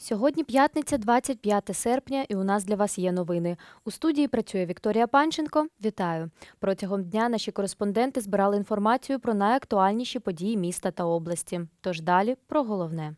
Сьогодні п'ятниця, 25 серпня, і у нас для вас є новини. У студії працює Вікторія Панченко. Вітаю! Протягом дня наші кореспонденти збирали інформацію про найактуальніші події міста та області. Тож далі про головне.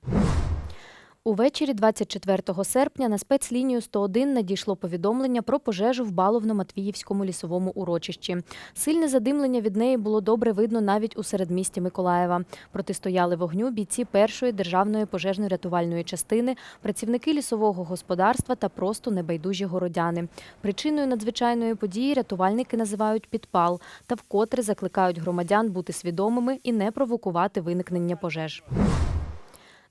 Увечері 24 серпня на спецлінію 101 надійшло повідомлення про пожежу в Баловно-Матвіївському лісовому урочищі. Сильне задимлення від неї було добре видно навіть у середмісті Миколаєва. Протистояли вогню бійці першої державної пожежно-рятувальної частини, працівники лісового господарства та просто небайдужі городяни. Причиною надзвичайної події рятувальники називають підпал та вкотре закликають громадян бути свідомими і не провокувати виникнення пожеж.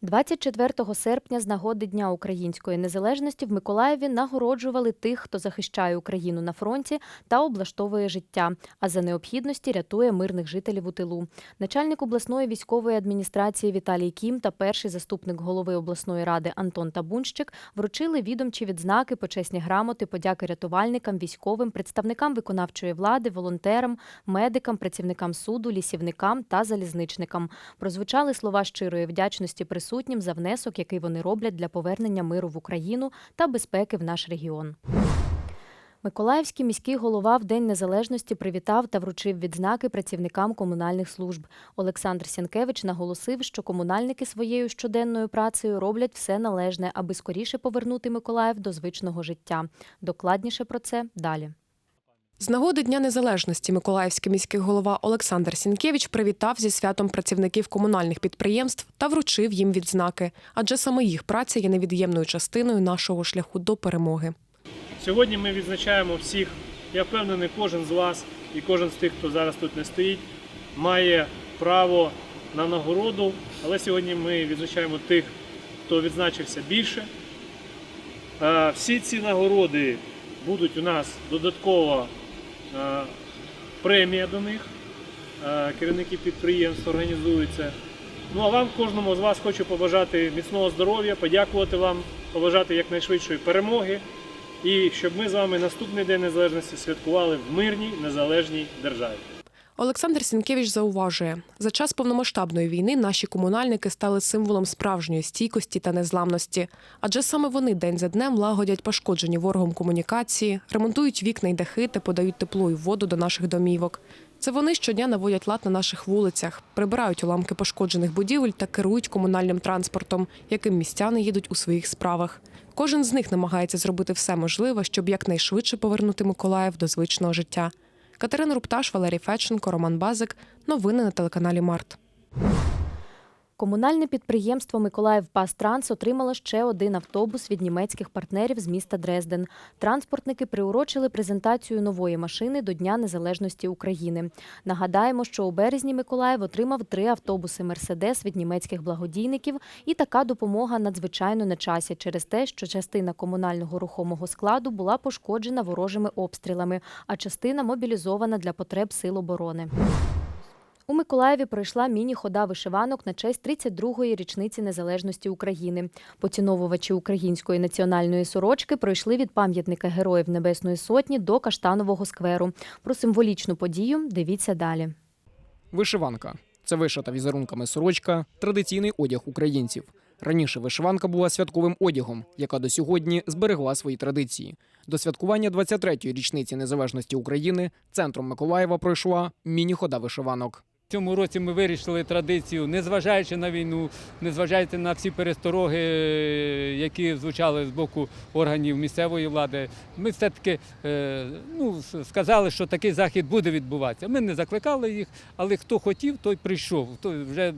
24 серпня з нагоди Дня української незалежності в Миколаєві нагороджували тих, хто захищає Україну на фронті та облаштовує життя, а за необхідності рятує мирних жителів у тилу. Начальник обласної військової адміністрації Віталій Кім та перший заступник голови обласної ради Антон Табунщик вручили відомчі відзнаки, почесні грамоти, подяки рятувальникам, військовим, представникам виконавчої влади, волонтерам, медикам, працівникам суду, лісівникам та залізничникам. Прозвучали слова щирої вдячності присутнім за внесок, який вони роблять для повернення миру в Україну та безпеки в наш регіон. Миколаївський міський голова в День Незалежності привітав та вручив відзнаки працівникам комунальних служб. Олександр Сянкевич наголосив, що комунальники своєю щоденною працею роблять все належне, аби скоріше повернути Миколаїв до звичного життя. Докладніше про це далі. З нагоди Дня Незалежності Миколаївський міський голова Олександр Сінкевич привітав зі святом працівників комунальних підприємств та вручив їм відзнаки, адже саме їх праця є невід'ємною частиною нашого шляху до перемоги. Сьогодні ми відзначаємо всіх. Я впевнений, кожен з вас і кожен з тих, хто зараз тут не стоїть, має право на нагороду. Але сьогодні ми відзначаємо тих, хто відзначився більше. Е, Всі ці нагороди будуть у нас додатково премія до них. Е, Керівники підприємств організуються. Ну а вам, кожному з вас, хочу побажати міцного здоров'я, подякувати вам, побажати якнайшвидшої перемоги. І щоб ми з вами наступний день незалежності святкували в мирній незалежній державі. Олександр Сінкевич зауважує, за час повномасштабної війни наші комунальники стали символом справжньої стійкості та незламності, адже саме вони день за днем лагодять пошкоджені ворогом комунікації, ремонтують вікна й дахи та подають тепло і воду до наших домівок. Це вони щодня наводять лад на наших вулицях, прибирають уламки пошкоджених будівель та керують комунальним транспортом, яким містяни їдуть у своїх справах. Кожен з них намагається зробити все можливе, щоб якнайшвидше повернути Миколаїв до звичного життя. Катерина Рупташ, Валерій Федченко, Роман Базик. Новини на телеканалі Март. Комунальне підприємство Миколаїв Пастранс отримало ще один автобус від німецьких партнерів з міста Дрезден. Транспортники приурочили презентацію нової машини до Дня Незалежності України. Нагадаємо, що у березні Миколаїв отримав три автобуси Мерседес від німецьких благодійників, і така допомога надзвичайно на часі через те, що частина комунального рухомого складу була пошкоджена ворожими обстрілами, а частина мобілізована для потреб сил оборони. У Миколаєві пройшла міні-хода вишиванок на честь 32-ї річниці незалежності України. Поціновувачі української національної сорочки пройшли від пам'ятника Героїв Небесної Сотні до Каштанового скверу. Про символічну подію дивіться далі. Вишиванка це вишита візерунками сорочка, традиційний одяг українців. Раніше вишиванка була святковим одягом, яка до сьогодні зберегла свої традиції. До святкування 23-ї річниці незалежності України центром Миколаєва пройшла міні-хода вишиванок. Цьому році ми вирішили традицію, незважаючи на війну, незважаючи на всі перестороги, які звучали з боку органів місцевої влади. Ми все-таки е, ну, сказали, що такий захід буде відбуватися. Ми не закликали їх, але хто хотів, той прийшов. Хто вже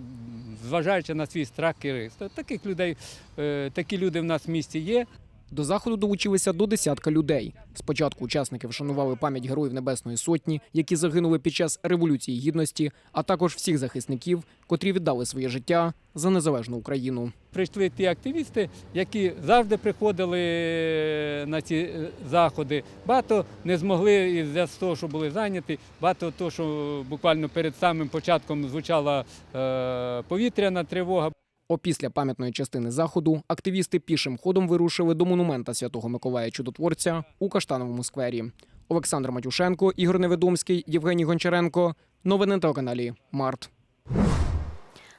зважаючи на свій страх і риск. Таких людей, е, такі люди в нас в місті є. До заходу долучилися до десятка людей. Спочатку учасники вшанували пам'ять героїв Небесної Сотні, які загинули під час революції гідності, а також всіх захисників, котрі віддали своє життя за незалежну Україну. Прийшли ті активісти, які завжди приходили на ці е, заходи. Багато не змогли із-за того, що були зайняті. Багато того, що буквально перед самим початком звучала е, повітряна тривога. Опісля пам'ятної частини заходу активісти пішим ходом вирушили до монумента Святого Миколая Чудотворця у Каштановому сквері. Олександр Матюшенко, Ігор Неведомський, Євгеній Гончаренко. Новини на телеканалі Март.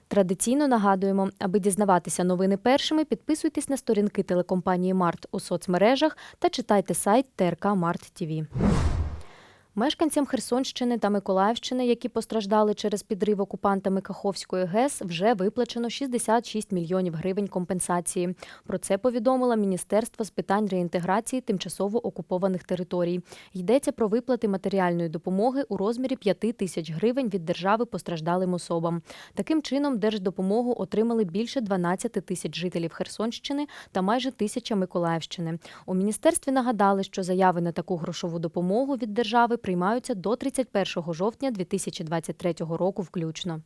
Традиційно нагадуємо, аби дізнаватися новини першими, підписуйтесь на сторінки телекомпанії Март у соцмережах та читайте сайт ТРК Март ТІВІ. Мешканцям Херсонщини та Миколаївщини, які постраждали через підрив окупантами Каховської ГЕС, вже виплачено 66 мільйонів гривень компенсації. Про це повідомило Міністерство з питань реінтеграції тимчасово окупованих територій. Йдеться про виплати матеріальної допомоги у розмірі 5 тисяч гривень від держави постраждалим особам. Таким чином, держдопомогу отримали більше 12 тисяч жителів Херсонщини та майже тисяча Миколаївщини. У міністерстві нагадали, що заяви на таку грошову допомогу від держави приймаються до 31 жовтня 2023 року включно.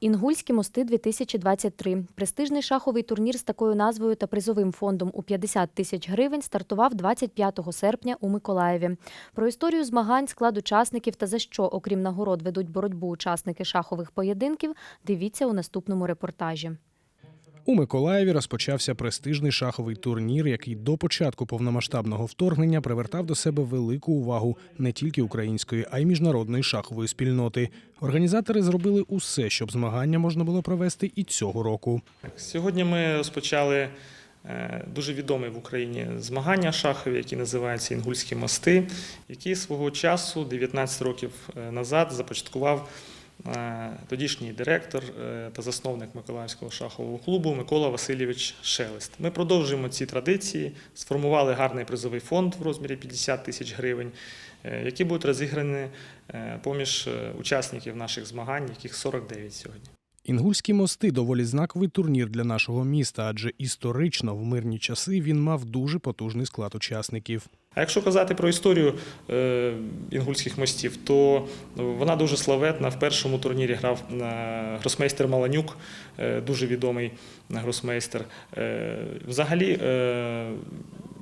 Інгульські мости 2023. Престижний шаховий турнір з такою назвою та призовим фондом у 50 тисяч гривень стартував 25 серпня у Миколаєві. Про історію змагань, склад учасників та за що, окрім нагород, ведуть боротьбу учасники шахових поєдинків, дивіться у наступному репортажі. У Миколаєві розпочався престижний шаховий турнір, який до початку повномасштабного вторгнення привертав до себе велику увагу не тільки української, а й міжнародної шахової спільноти. Організатори зробили усе, щоб змагання можна було провести і цього року. Сьогодні ми розпочали е, дуже відомі в Україні змагання шахові, які називаються Інгульські мости, які свого часу, 19 років е, назад, започаткував тодішній директор е, та засновник Миколаївського шахового клубу Микола Васильович Шелест. Ми продовжуємо ці традиції, сформували гарний призовий фонд в розмірі 50 тисяч гривень, е, які будуть розіграні е, поміж е, учасників наших змагань, яких 49 сьогодні. Інгульські мости доволі знаковий турнір для нашого міста, адже історично в мирні часи він мав дуже потужний склад учасників. А якщо казати про історію е, інгульських мостів, то вона дуже славетна. В першому турнірі грав е, гросмейстер Маланюк, е, дуже відомий гросмейстер. Взагалі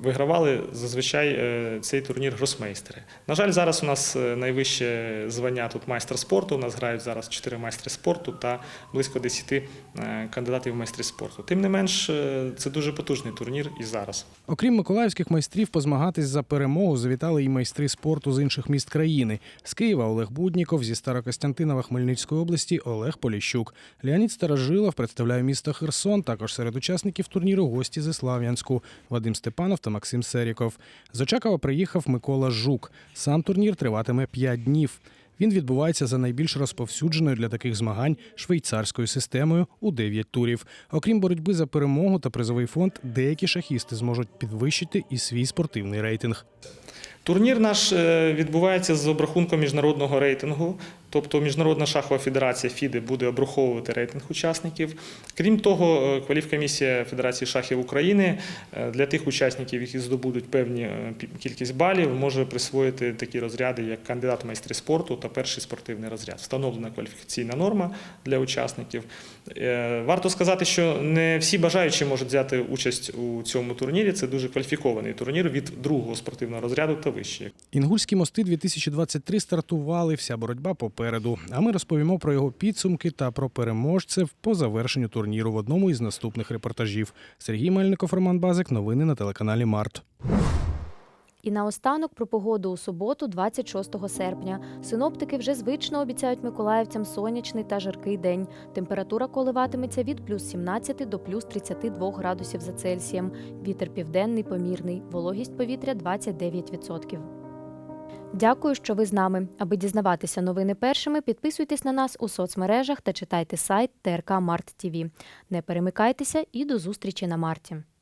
вигравали зазвичай е, цей турнір гросмейстери. На жаль, зараз у нас е, найвище звання тут майстер спорту. У нас грають зараз 4 майстри спорту та близько 10 е, кандидатів в майстри спорту. Тим не менш, це дуже потужний турнір і зараз. Окрім миколаївських майстрів, позмагатись за перемогу завітали і майстри спорту з інших міст країни. З Києва Олег Будніков, зі Старокостянтинова Хмельницької області Олег Поліщук. Леонід Старожилов представляє місто Херсон. Також серед учасників турніру гості зі Слав'янську Вадим Степанов та Максим Серіков. З Очакова приїхав Микола Жук. Сам турнір триватиме 5 днів. Він відбувається за найбільш розповсюдженою для таких змагань швейцарською системою у 9 турів. Окрім боротьби за перемогу та призовий фонд, деякі шахісти зможуть підвищити і свій спортивний рейтинг. Турнір наш е, відбувається з обрахунком міжнародного рейтингу, тобто Міжнародна шахова федерація ФІДи буде обраховувати рейтинг учасників. Крім того, е, кваліфкомісія Федерації шахів України е, для тих учасників, які здобудуть певні е, кількість балів, може присвоїти такі розряди, як кандидат в майстри спорту та перший спортивний розряд. Встановлена кваліфікаційна норма для учасників. Варто сказати, що не всі бажаючі можуть взяти участь у цьому турнірі. Це дуже кваліфікований турнір від другого спортивного розряду та вище. Інгульські мости 2023 стартували. Вся боротьба попереду. А ми розповімо про його підсумки та про переможців по завершенню турніру в одному із наступних репортажів. Сергій Мельников, Роман Базик. Новини на телеканалі Март. І наостанок про погоду у суботу, 26 серпня. Синоптики вже звично обіцяють миколаївцям сонячний та жаркий день. Температура коливатиметься від плюс 17 до плюс 32 градусів за Цельсієм. Вітер південний помірний, вологість повітря 29%. Дякую, що ви з нами. Аби дізнаватися новини першими, підписуйтесь на нас у соцмережах та читайте сайт ТРК Март ТВ. Не перемикайтеся і до зустрічі на марті.